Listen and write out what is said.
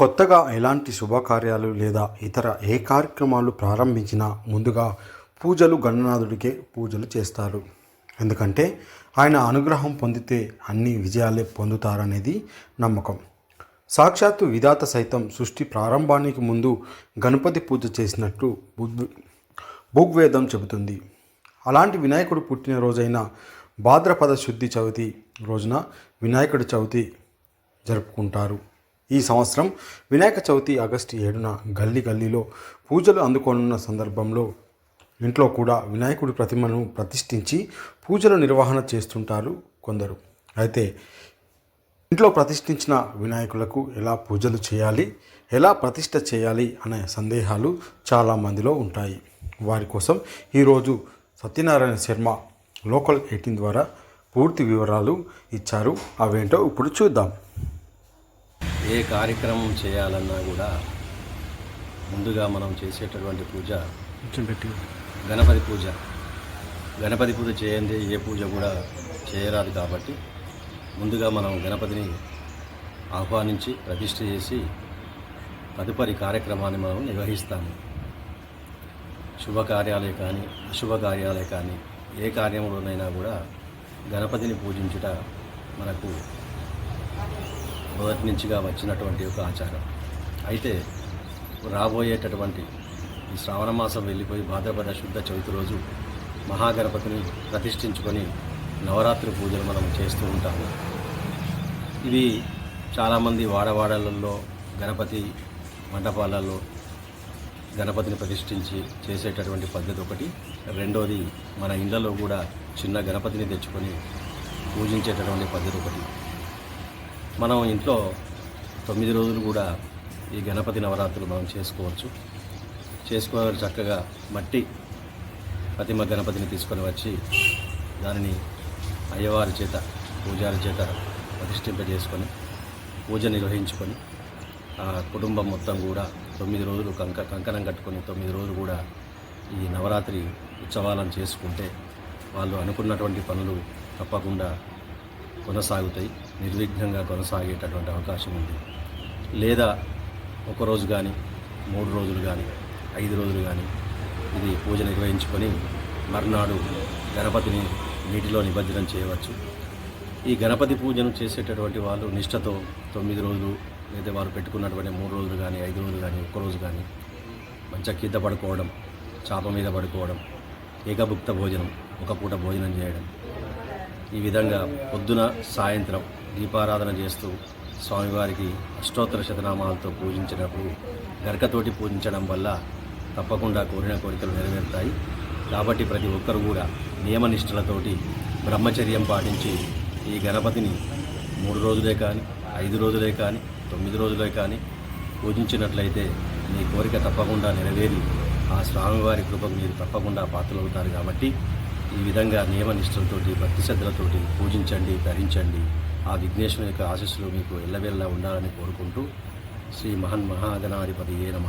కొత్తగా ఎలాంటి శుభకార్యాలు లేదా ఇతర ఏ కార్యక్రమాలు ప్రారంభించినా ముందుగా పూజలు గణనాథుడికే పూజలు చేస్తారు. ఎందుకంటే ఆయన అనుగ్రహం పొందితే అన్ని విజయాలే పొందుతారనేది నమ్మకం. సాక్షాత్తు విధాత సైతం సృష్టి ప్రారంభానికి ముందు గణపతి పూజ చేసినట్టు భూగ్వేదం చెబుతుంది. అలాంటి వినాయకుడు పుట్టినరోజైన భాద్రపద శుద్ధి చవితి రోజున వినాయకుడి చవితి జరుపుకుంటారు. ఈ సంవత్సరం వినాయక చవితి ఆగస్టు ఏడున గల్లీ గల్లీలో పూజలు అందుకోనున్న సందర్భంలో ఇంట్లో కూడా వినాయకుడి ప్రతిమను ప్రతిష్ఠించి పూజల నిర్వహణ చేస్తుంటారు కొందరు. అయితే ఇంట్లో ప్రతిష్ఠించిన వినాయకులకు ఎలా పూజలు చేయాలి ఎలా ప్రతిష్ఠ చేయాలి అనే సందేహాలు చాలామందిలో ఉంటాయి. వారి కోసం ఈరోజు సత్యనారాయణ శర్మ లోకల్ ఎయిటీన్ ద్వారా పూర్తి వివరాలు ఇచ్చారు. అవేంటో ఇప్పుడు చూద్దాం. ఏ కార్యక్రమం చేయాలన్నా కూడా ముందుగా మనం చేసేటటువంటి పూజ గణపతి పూజ. గణపతి పూజ చేయండి ఏ పూజ కూడా చేయరాదు కాబట్టి ముందుగా మనం గణపతిని ఆహ్వానించి ప్రతిష్ఠ చేసి తదుపరి కార్యక్రమాన్ని మనం నిర్వహిస్తాము. శుభకార్యాలే కానీ అశుభకార్యాలే కానీ ఏ కార్యంలోనైనా కూడా గణపతిని పూజించుట మనకు మొదటి నుంచిగా వచ్చినటువంటి ఒక ఆచారం. అయితే రాబోయేటటువంటి ఈ శ్రావణ మాసం వెళ్ళిపోయి భాద్రపద శుద్ధ చవితి రోజు మహాగణపతిని ప్రతిష్ఠించుకొని నవరాత్రి పూజలు మనం చేస్తూ ఉంటాము. ఇవి చాలామంది వాడవాడలలో గణపతి మండపాలలో గణపతిని ప్రతిష్ఠించి చేసేటటువంటి పద్ధతి ఒకటి. రెండోది మన ఇళ్ళలో కూడా చిన్న గణపతిని తెచ్చుకొని పూజించేటటువంటి పద్ధతి ఒకటి. మనం ఇంట్లో తొమ్మిది రోజులు కూడా ఈ గణపతి నవరాత్రులు మనం చేసుకోవచ్చు. చేసుకోవాలి చక్కగా మట్టి ప్రతిమ గణపతిని తీసుకొని వచ్చి దానిని అయ్యవారి చేత పూజారి చేత ప్రతిష్ఠింపజేసుకొని పూజ నిర్వహించుకొని ఆ కుటుంబం మొత్తం కూడా తొమ్మిది రోజులు కంక కంకణం కట్టుకొని తొమ్మిది రోజులు కూడా ఈ నవరాత్రి ఉత్సవాలను చేసుకుంటే వాళ్ళు అనుకున్నటువంటి పనులు తప్పకుండా కొనసాగుతాయి. నిర్విఘ్నంగా కొనసాగేటటువంటి అవకాశం ఉంది. లేదా ఒక రోజు కానీ మూడు రోజులు కానీ ఐదు రోజులు కానీ ఇది పూజ నిర్వహించుకొని మర్నాడు గణపతిని నీటిలో నిమజ్జనం చేయవచ్చు. ఈ గణపతి పూజను చేసేటటువంటి వాళ్ళు నిష్టతో తొమ్మిది రోజులు లేదా వారు పెట్టుకున్నటువంటి మూడు రోజులు కానీ ఐదు రోజులు కానీ ఒక్కరోజు కానీ మంచిగా కింద పడుకోవడం చాప మీద పడుకోవడం ఏకభుక్త భోజనం ఒక పూట భోజనం చేయడం ఈ విధంగా పొద్దున సాయంత్రం దీపారాధన చేస్తూ స్వామివారికి అష్టోత్తర శతనామాలతో పూజించినప్పుడు గరకతోటి పూజించడం వల్ల తప్పకుండా కోరిన కోరికలు నెరవేరుతాయి. కాబట్టి ప్రతి ఒక్కరు కూడా నియమనిష్టలతోటి బ్రహ్మచర్యం పాటించి ఈ గణపతిని మూడు రోజులే కానీ ఐదు రోజులే కానీ తొమ్మిది రోజులే కానీ పూజించినట్లయితే మీ కోరిక తప్పకుండా నెరవేరి ఆ స్వామివారి కృపకు మీరు తప్పకుండా పాత్రలవుతారు కాబట్టి ఈ విధంగా నియమనిష్టలతోటి భక్తి శ్రద్ధలతోటి పూజించండి ధరించండి. ఆ విఘ్నేశ్వరుని యొక్క ఆశస్సులు మీకు ఎల్లవేళ్ళ ఉండాలని కోరుకుంటూ శ్రీ మహన్ మహాగణాధిపతి ఏ నమ.